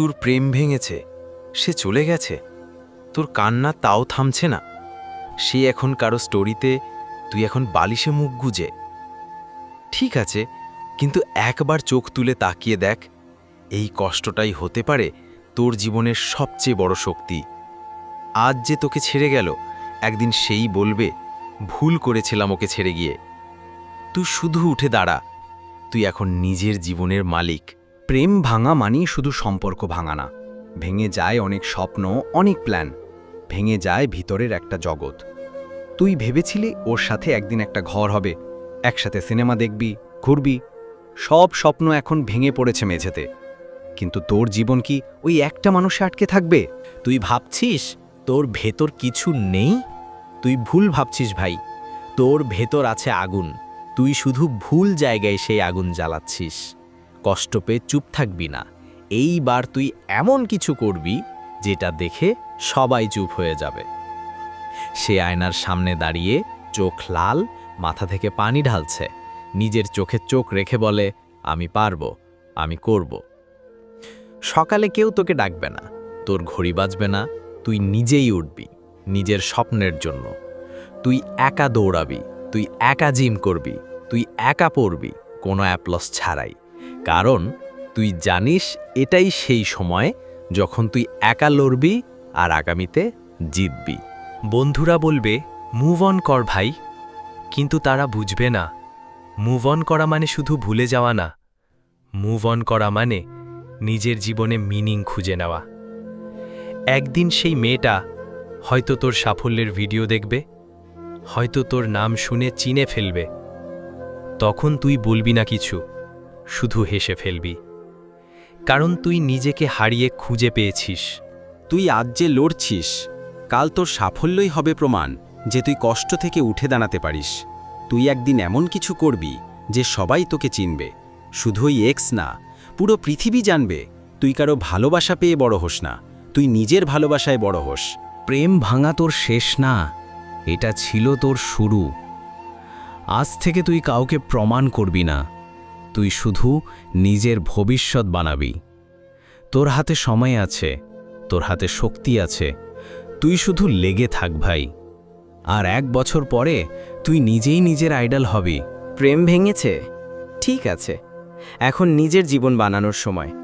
তোর প্রেম ভেঙেছে, সে চলে গেছে, তোর কান্না তাও থামছে না, সে এখন কারও স্টোরিতে তুই এখন বালিশে মুখ গুজে। ঠিক আছে, কিন্তু একবার চোখ তুলে তাকিয়ে দেখ, এই কষ্টটাই হতে পারে তোর জীবনের সবচেয়ে বড় শক্তি। আজ যে তোকে ছেড়ে গেল, একদিন সেই বলবে, ভুল করেছিলাম ওকে ছেড়ে গিয়ে। তুই শুধু উঠে দাঁড়া, তুই এখন নিজের জীবনের মালিক। প্রেম ভাঙা মানেই শুধু সম্পর্ক ভাঙা না। ভেঙে যায় অনেক স্বপ্ন, অনেক প্ল্যান। ভেঙে যায় ভিতরের একটা জগৎ। তুই ভেবেছিলি ওর সাথে একদিন একটা ঘর হবে, একসাথে সিনেমা দেখবি, ঘুরবি, সব স্বপ্ন এখন ভেঙে পড়েছে মেঝেতে। কিন্তু তোর জীবন কি ওই একটা মানুষে আটকে থাকবে? তুই ভাবছিস তোর ভেতর কিছু নেই? তুই ভুল ভাবছিস ভাই, তোর ভেতর আছে আগুন। তুই শুধু ভুল জায়গায় সেই আগুন জ্বালাচ্ছিস। কষ্ট পেয়ে চুপ থাকবি না। এইবার তুই এমন কিছু করবি যেটা দেখে সবাই চুপ হয়ে যাবে। সে আয়নার সামনে দাঁড়িয়ে চোখ লাল, মাথা থেকে পানি ঢালছে। নিজের চোখে চোখ রেখে বলে, আমি পারব, আমি করব। সকালে কেউ তোকে ডাকবে না। তোর ঘড়ি বাজবে না। তুই নিজেই উঠবি, নিজের স্বপ্নের জন্য। তুই একা দৌড়াবি, তুই একা জিম করবি, তুই একা পড়বি, কোনো অ্যাপ্লস ছাড়াই। কারণ তুই জানিস এটাই সেই সময় যখন তুই একা লড়বি আর আগামীতে জিতবি। বন্ধুরা বলবে মুভ অন কর ভাই। কিন্তু তারা বুঝবে না মুভ অন করা মানে শুধু ভুলে যাওয়া না। মুভ অন করা মানে নিজের জীবনে মিনিং খুঁজে নেওয়া। একদিন সেই মেয়েটা হয়তো তোর সাফল্যের ভিডিও দেখবে, হয়তো তোর নাম শুনে চিনে ফেলবে। তখন তুই বলবি না কিছু। শুধু হেসে ফেলবি। কারণ তুই নিজেকে হারিয়ে খুঁজে পেয়েছিস। তুই আজ যে লড়ছিস কাল তোর সাফল্যই হবে প্রমাণ যে তুই কষ্ট থেকে উঠে দাঁড়াতে পারিস। তুই একদিন এমন কিছু করবি যে সবাই তোকে চিনবে। শুধুই এক্স না পুরো পৃথিবী জানবে। তুই কারও ভালোবাসা পেয়ে বড় হোস না তুই নিজের ভালোবাসায় বড় হোস। প্রেম ভাঙা তোর শেষ না এটা ছিল তোর শুরু। আজ থেকে তুই কাউকে প্রমাণ করবি না। তুই শুধু নিজের ভবিষ্যৎ বানাবি। তোর হাতে সময় আছে, তোর হাতে শক্তি আছে, তুই শুধু লেগে থাক ভাই। আর এক বছর পরে তুই নিজেই নিজের আইডল হবি। প্রেম ভেঙেছে? ঠিক আছে। এখন নিজের জীবন বানানোর সময়।